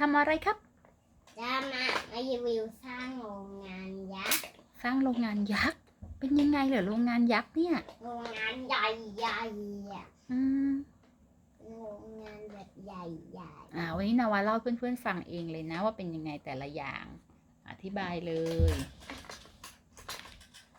ทำอะไรครับ จะมามารีวิวสร้างโรงงานยักษ์ สร้างโรงงานยักษ์ เป็นยังไงเหรอโรงงานยักษ์เนี่ย โรงงานใหญ่ใหญ่ๆอะอืมโรงงานแบบใหญ่ใหญ่อ่าวันนี้นาวาเล่าให้เพื่อนๆฟังเองเลยนะว่าเป็นยังไงแต่ละอย่าง อธิบายเลย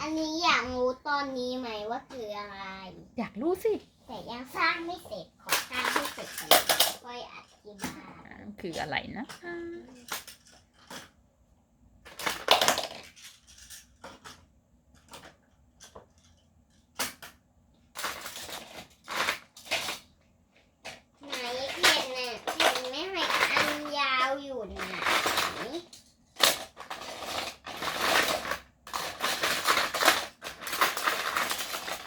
อันนี้อยากรู้ตอนนี้ไหมว่าคืออะไร อยากรู้สิ แต่ยังสร้างไม่เสร็จ ขอสร้างให้เสร็จก่อนค่อยอธิบาย อ่า คืออะไรนะ ไหนเพียนน่ะเพียนไม่ให้อันยาวอยู่ไหน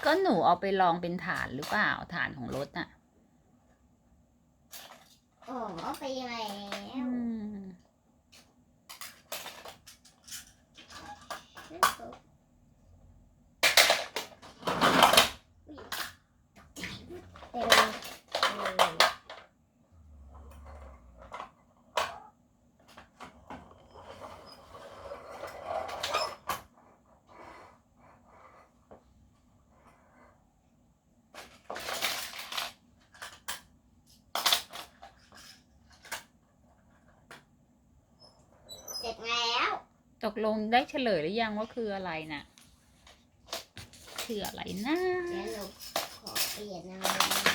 ก็หนูเอาไปลองเป็นฐานหรือเปล่าฐานของรถน่ะ โอ้เอา ไปแล้ว อืม เต็มเลย เสร็จแล้ว ตกลงได้เฉลยหรือยังว่าคืออะไรน่ะ คืออะไรนะเดี๋ยวหนูขอเปลี่ยนอะไร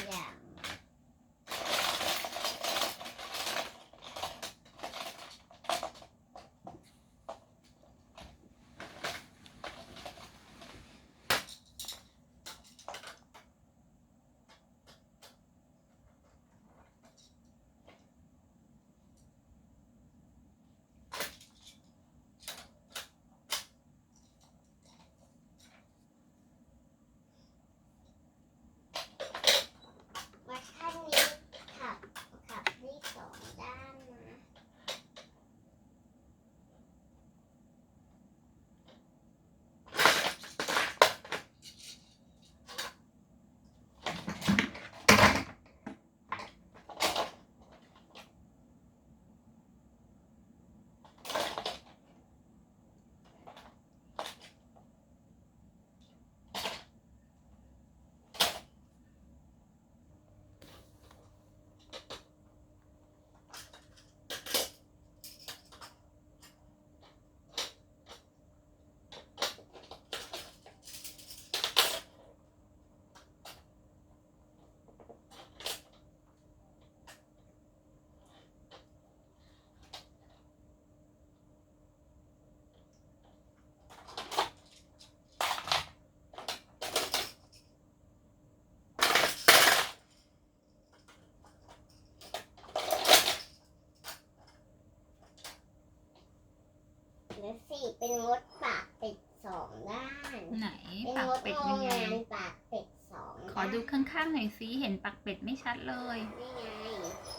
หรือสี่เป็นมดปากเป็ดสองด้าน ไหนเป็นปากมดเป็ดโรเป็นงไง งานปากเป็ดสองขอดูข้างๆหน่อยสิเห็นปากเป็ดไม่ชัดเลย นี่ไง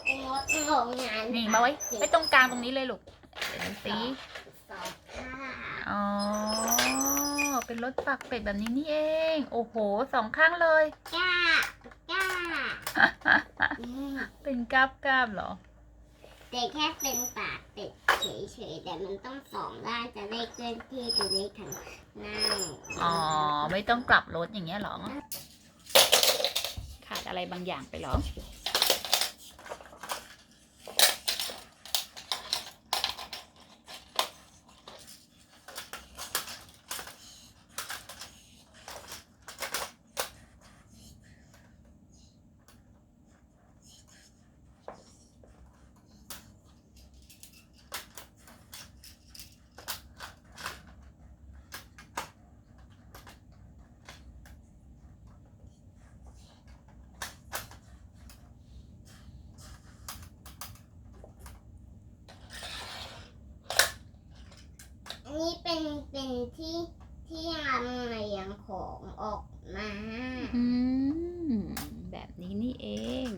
เป็นมดโรงงานนี่มาไว้ปกไว้เป็ดตรงกลางตรงนี้เลยลูกเดี๋ยวดูสิสองข้างอ๋อ เป็นรถปากเป็ดแบบนี้นี่เอง โอ้โหสองข้างเลย ก้าก้าอืมเป็นกราบกราบๆเหรอ แต่แค่เป็นปากเป็ด เฉยๆแต่มันต้องสองด้านจะได้เคลื่อนที่จะได้ทางนั่งอ๋อ ไม่ต้องกลับรถอย่างเงี้ยเหรอ ขาดอะไรบางอย่างไปเหรอ เป็นเป็นที่ที่ลำเลียงของออกมา อืม แบบนี้นี่เอง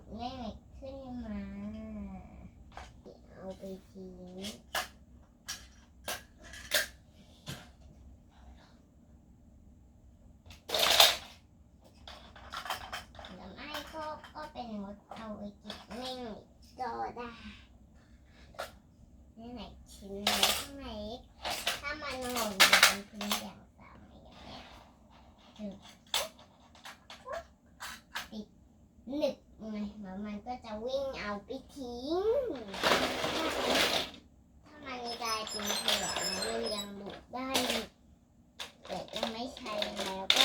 ดแม่เหล็กขึ้นมาเอาไปทิ้งหรือไม่ก็ก็เป็นมดเอาไปกินแม่เหล็กก็ได้แม่เหล็กชิ้นเล็กไหนถ้ามันหล่นอยู่บนพื้นอย่างสามอย่างเนี้ยถึงปิดหนึบไงแล้วมันก็จะวิ่ง เอาไปทิ้ง ถ้ามันกลายเป็นเผือกนะมันยังดูดได้ แต่ยังไม่ใช้แล้วก็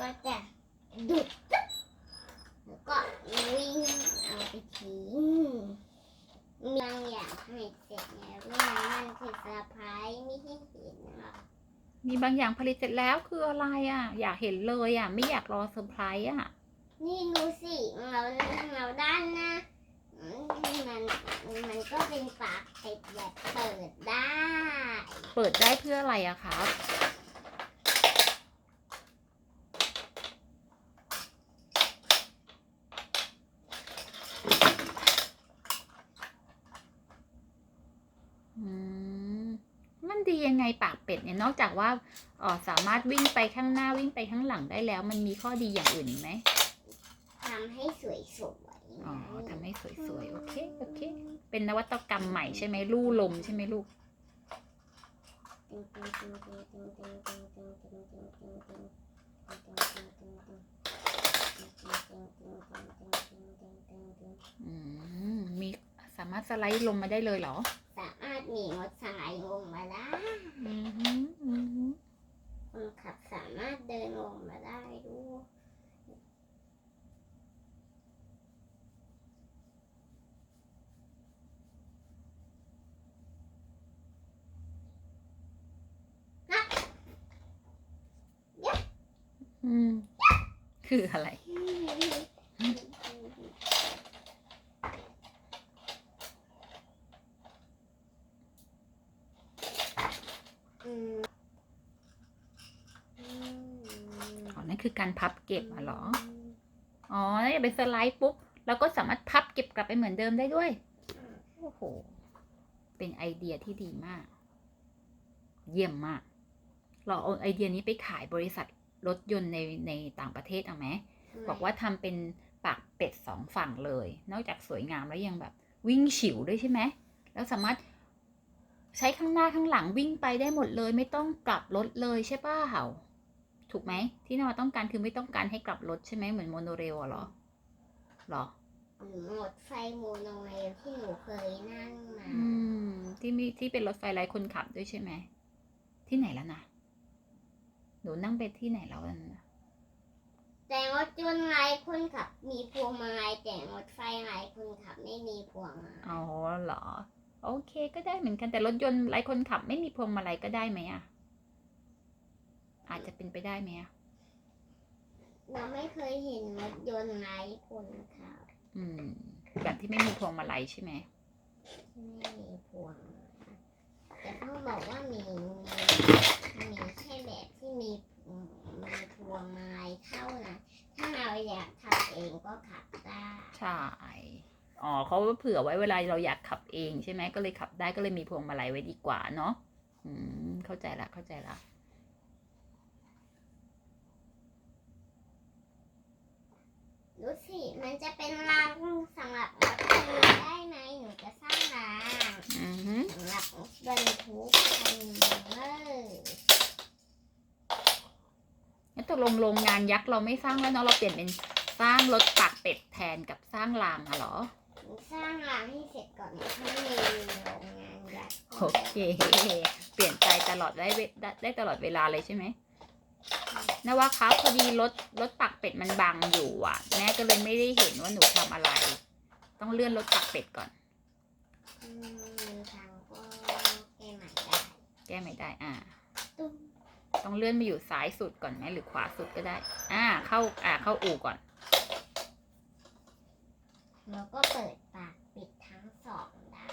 ก็จะดุดแล้วก็วิ่งเอาไปทิ้งมีบางอย่างให้เสร็จแล้วนี่มันคือเซอร์ไพรส์ไม่ให้เห็นหรอกมีบางอย่างผลิตเสร็จแล้วคืออะไรอะ อยากเห็นเลยอะ ไม่อยากรอเซอร์ไพรส์อะ นี่ดูสิเราเราด้านหน้า มมันมันก็เป็นปากเป็ดแบบเปิดได้ เปิดได้เพื่ออะไรอะครับอืมมันดียังไงปากเป็ดเนี่ยนอกจากว่าเออสามารถวิ่งไปข้างหน้าวิ่งไปข้างหลังได้แล้ว มันมีข้อดีอย่างอื่นอีกไหมทำให้สวยสวย อ๋อทำให้สวยๆ โอเค โอเค เป็นนวัตกรรมใหม่ใช่ไหมลู่ลมใช่ไหมลูก อืม มีสามารถสไลด์ลงมาได้เลยเหรอ สามารถหนีมดสไลด์ลงมาได้ อืมฮึอืมฮึ คนขับสามารถเดินลงมาได้ด้วย อืม คืออะไร อ๋อ นั่นคือการพับเก็บอะเหรอ อ๋อ แล้วอย่าไปสไลด์ปุ๊บ เราก็สามารถพับเก็บกลับไปเหมือนเดิมได้ด้วย โอ้โห เป็นไอเดียที่ดีมาก เยี่ยมมาก เราเอาไอเดียนี้ไปขายบริษัท รถยนต์ในในต่างประเทศเอาไหมบอกว่าทำเป็นปากเป็ดสองฝั่งเลย นอกจากสวยงามแล้วยังแบบ วิ่งฉิวด้วยใช่ไหมแล้วสามารถใช้ข้างหน้าข้างหลังวิ่งไปได้หมดเลย ไม่ต้องกลับรถเลยใช่ป่ะเหาถูกไหมที่นวาต้องการคือไม่ต้องการให้กลับรถใช่ไหมเหมือนโมโนเรลอะเหรอเหรอหรือหมดไฟโมโนเรลที่หนูเคยนั่งมาอืมที่มีที่เป็นรถไฟไร้คนขับด้วยใช่ไหมที่ไหนแล้วนะ หนูนั่งไปที่ไหนแล้วนะแต่รถยนต์ไร้คนขับ มีพวงมาลัยแต่รถไฟไร้คนขับไม่มีพวงมาลัยอ๋อเหรอ โอเคก็ได้เหมือนกันแต่รถยนต์ไร้คนขับไม่มีพวงมาลัยก็ได้ไหมอะอาจจะเป็นไปได้ไหมอะเราไม่เคยเห็นรถยนต์ไร้คนขับอืม แบบที่ไม่มีพวงมาลัยใช่ไหมที่ไม่มีพวงมาลัย แต่เขาบอกว่ามีมีมีแค่แบบที่มีมีพวงมาลัยเท่านั้นถ้าเราอยากทำเองก็ขับได้ใช่อ๋อเขาเผื่อไว้เวลาเราอยากขับเองใช่ไหมก็เลยขับได้ก็เลยมีพวงมาลัยไว้ดีกว่าเนาะอืมเข้าใจละเข้าใจละดูสิมันจะเป็นรางสำหรับรถคันนี้ได้ไหมหนูจะสร้างราง อือฮึ สำหรับบรรทุกคันเลยงั้นตกลงโรงงานยักษ์เราไม่สร้างแล้วเนาะเราเปลี่ยนเป็นสร้างรถตักเป็ดแทนกับสร้างรางอะเหรอ สร้างรางให้เสร็จก่อนถ้ามีโรงงานยักษ์โอเค เปลี่ยนใจตลอดได้เวได้ได้ตลอดเวลาเลยใช่ไหมนะว่าครับพอดีรถรถตักเป็ดมันบังอยู่อะ แม่ก็เลยไม่ได้เห็นว่าหนูทำอะไร ต้องเลื่อนรถตักเป็ดก่อน อืมทางก็แก้ใหม่ได้ แก้ไม่ได้ อ่าตุ้มต้องเลื่อนไปอยู่ซ้ายสุดก่อนไหมหรือขวาสุดก็ได้ อ่า เข้า อ่า เข้าอู่ก่อน แล้วก็เปิดปากปิดทั้งสองด้าน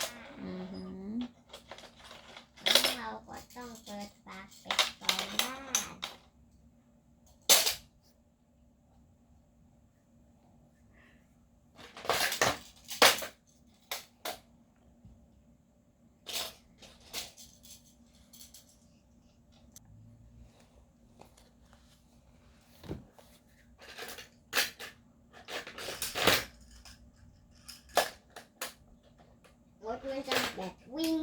We.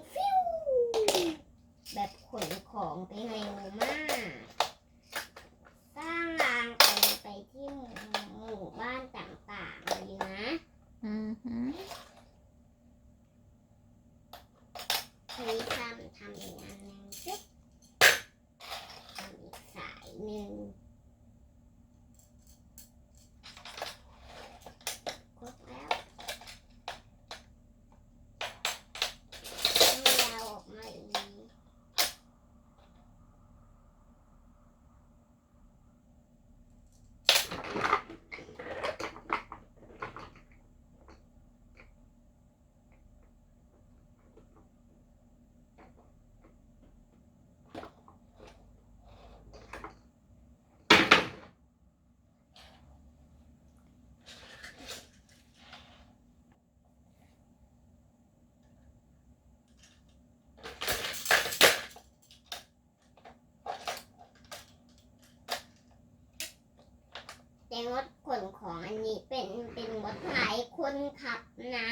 แต่รถขนของอันนี้เป็นเป็นรถหลายคนขับนะ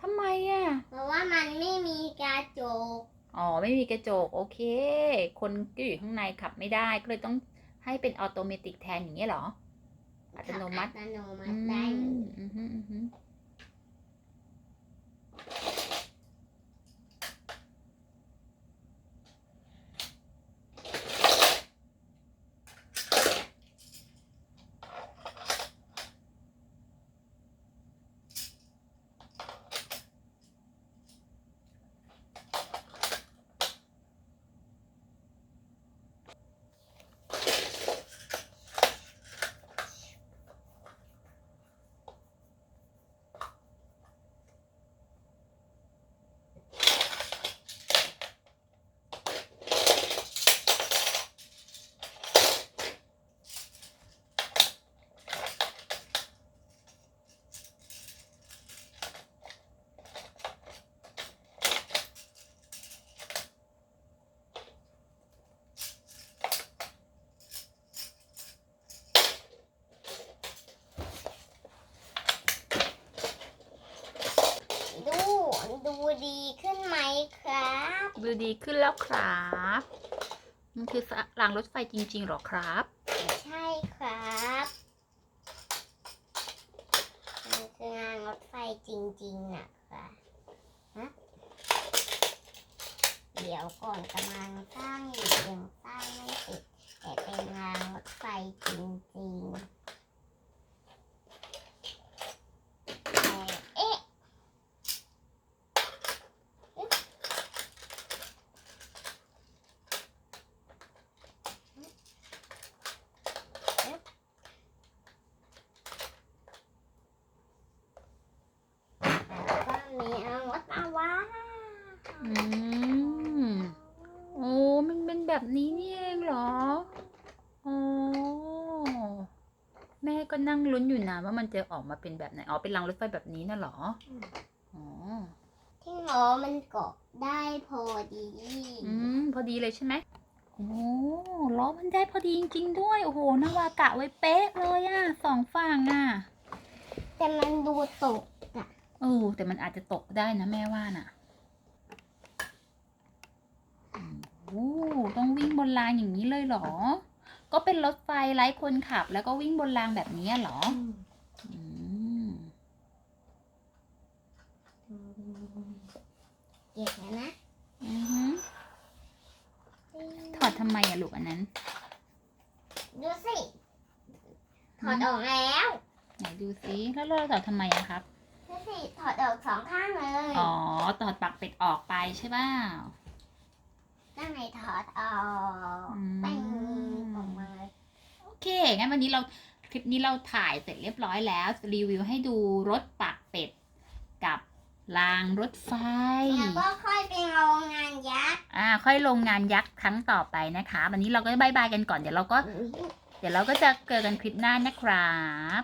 ทำไมอะ เพราะว่ามันไม่มีกระจก อ๋อ ไม่มีกระจก โอเค คนก็อยู่ข้างในขับไม่ได้ ก็เลยต้องให้เป็นออโตเมติกแทนอย่างเงี้ยเหรอ อัตโนมัติ อัตโนมัอืติได้เลยมอืมฮึอืม ขึ้นแล้วครับมันคือรางรถไฟจริง ๆหรอครับ ใช่ครับมันคืองานรถไฟจริงๆนะคะฮะเดี๋ยวก่อนกำลังสร้างอยู่ยังสร้างไม่เสร็จแต่เป็นงานรถไฟจริงๆแต่เอ๊ะ แล้วก็มีเอารถมาวาง อืมโอ้มันเป็นแบบนี้นี่เองเหรออ๋อแม่ก็นั่งลุ้นอยู่นะว่ามันจะออกมาเป็นแบบไหน อ๋อ เป็นรางรถไฟแบบนี้น่ะเหรอ อ๋อ ที่ล้อมันเกาะได้พอดี อืม พอดีเลยใช่ไหมโอ้ล้อมันได้พอดีจริงๆด้วย โอ้โหนาวากะไว้เป๊ะเลยอะสองฝั่งอะแต่มันดูตกเออแต่มันอาจจะตกได้นะแม่ว่าน่ะโอ้ต้องวิ่งบนรางอย่างนี้เลยเหรอ ก็เป็นรถไฟไร้คนขับ แล้วก็วิ่งบนรางแบบนี้เหรออืมเก็บแล้วนะอือหือถอดทำไมอะลูกอันนั้น ดูสิ ถอดออกแล้วไหนดูซิแล้วเราถอดทำไมอะครับดูสิถอดออกสองข้างเลย อ๋อ ถอดปลักเป็ดออกไปใช่ป่ะ ด้านในถอดออกอืม แป้งออกมาโอเค งั้นวันนี้เราคลิปนี้เราถ่ายเสร็จเรียบร้อยแล้ว รีวิวให้ดูรถปักเป็ดกับรางรถไฟ แล้วก็ค่อยเป็นโรงงานยักษ์อ่า ค่อยลงงานยักษ์ครั้งต่อไปนะคะ วันนี้เราก็บายบายกันก่อน เดี๋ยวเราก็ เดี๋ยวเราก็จะเจอกันคลิปหน้านะครับ